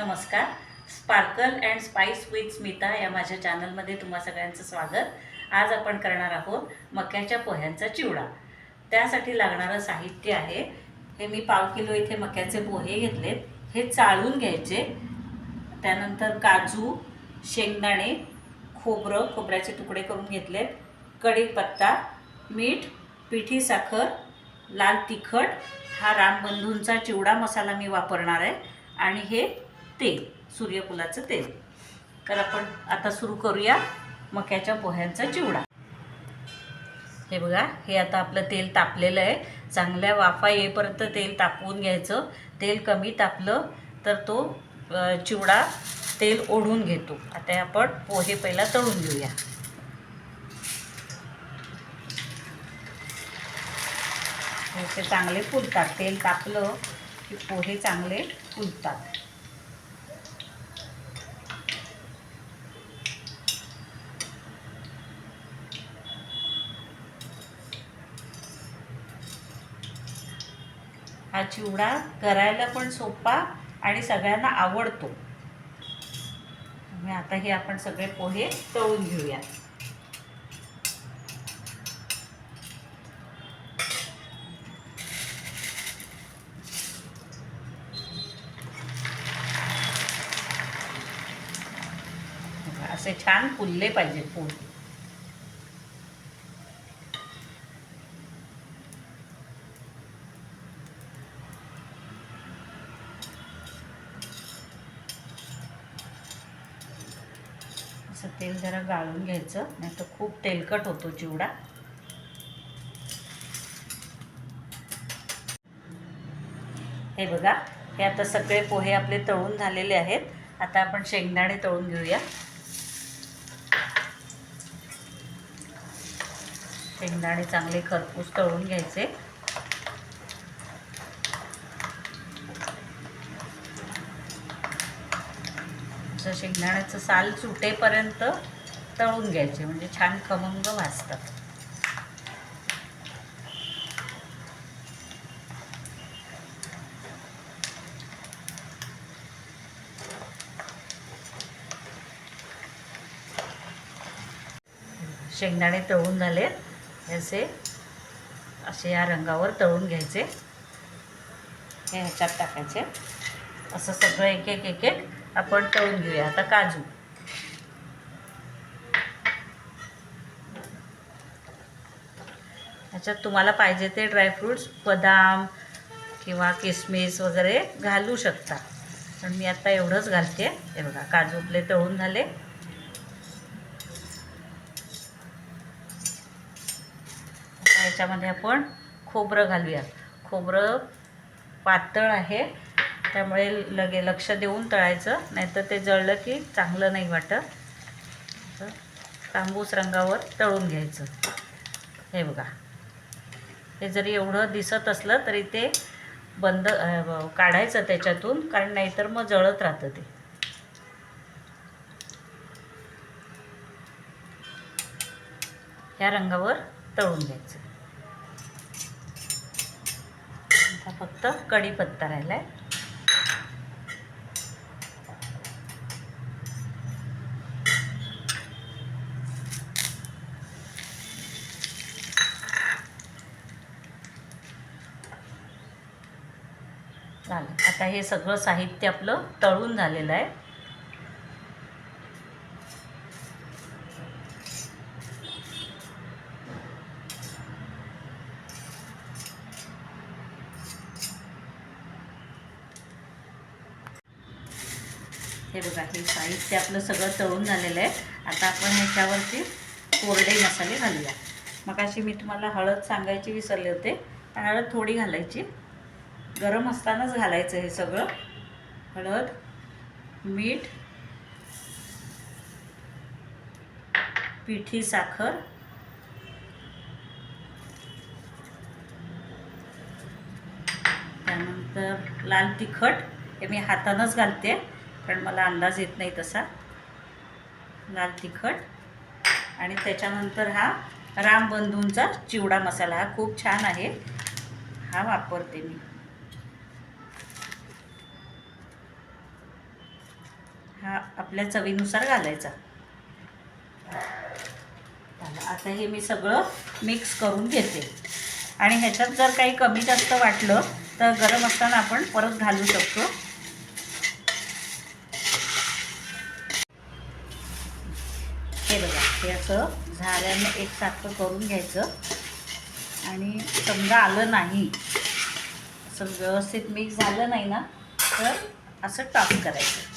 नमस्कार. Sparkle and spice with Smita या माझ्या चॅनलमध्ये तुम्हा सगळ्यांचं स्वागत. आज आपण करणार आहोत मक्याच्या पोह्यांचा चिवडा. त्यासाठी लागणारं साहित्य आहे. हे मी पाव किलो इथे मक्याचे पोहे घेतलेत. हे चाळून घ्यायचे. त्यानंतर काजू शेंगदाणे खोबरं खोबऱ्याचे तुकडे करून घेतलेत. कढीपत्ता मीठ पिठी साखर लाल तिखट. हा रामबंधूंचा चिवडा मसाला मी वापरणार आहे. आणि हे तेल सूर्यफुलाचं तेल. तर आपण आता सुरू करूया मक्याच्या पोह्यांचा चिवडा. हे बघा हे आता आपलं तेल तापलेलं आहे. चांगल्या वाफा येईपर्यंत तेल तापवून घ्यायचं. तेल कमी तापलं तर तो चिवडा तेल ओढून घेतो. आता आपण पोहे पहिला तळून घेऊया. ते चांगले फुलतात. तेल तापलं की पोहे चांगले फुलतात. हा चिवडा करायला पण सोपा आणि सगळ्यांना आवडतो. आता हे आपण सगळे पोहे तळून घेऊया. असे छान फुलले पाहिजे पोहे असं तेल जरा गाळून घ्यायचं नाही तर खूप तेलकट होतो चिवडा. हे बघा हे आता सगळे पोहे आपले तळून झालेले आहेत. आता आपण शेंगदाणे तळून घेऊया. शेंगदाणे चांगले खरपूस तळून घ्यायचे. असं शेंगदाण्याचं साल सुटेपर्यंत तळून घ्यायचे म्हणजे छान खमंग भाजतात शेंगदाणे तळून झाले. असे असे या रंगावर तळून घ्यायचे. हे ह्याच्यात टाकायचे. असं सगळं एक एक एक एक आपण तळून घेऊया. आता काजू. ह्याच्यात तुम्हाला पाहिजे ते ड्रायफ्रूट्स बदाम किंवा किसमिस वगैरे घालू शकता. पण मी आता एवढंच घालते. हे बघा काजू आपले तळून झाले. याच्यामध्ये आपण खोबरं घालूया खोबरं पातळ आहे. त्यामुळे लगे लक्ष देऊन तळायचं. नाहीतर ते जळलं की चांगलं नाही वाटत. तांबूस रंगावर तळून घ्यायचं. हे बघा. हे जरी एवढं दिसत असलं तरी ते बंद काढायचं त्याच्यातून कारण नाहीतर मग जळत राहतं ते. ह्या रंगावर तळून घ्यायचं. आता फक्त कढीपत्ता राहिला आहे झालं हे सगळं साहित्य आपलं तळून झालेलं आहे. हे बघा हे साहित्य आपलं सगळं तळून झालेलं आहे. आता आपण ह्याच्यावरती कोरडे मसाले घालूया. मग अशी मी तुम्हाला हळद सांगायची विसरले होते हळद थोडी घालायची. गरम असतानाच घालायचं हे सगळं. हळद मीठ पिठी साखर. त्यानंतर लाल तिखट हे मी हातानंच घालते कारण मला अंदाज येत नाही तसा. लाल तिखट. आणि त्याच्यानंतर हा रामबंधूंचा चिवडा मसाला हा खूप छान आहे. हा वापरते मी. हा आपल्या चवीनुसार घालायचा. आता हे मी सगळं मिक्स करून घेते. आणि ह्याच्यात जर काही कमी जास्त वाटलं तर गरम असताना आपण परत घालू शकतो. हे बघा हे असं झाल्यानं एकसारखं करून घ्यायचं. आणि समजा आलं नाही असं व्यवस्थित मिक्स झालं नाही ना तर असं टॉप करायचं.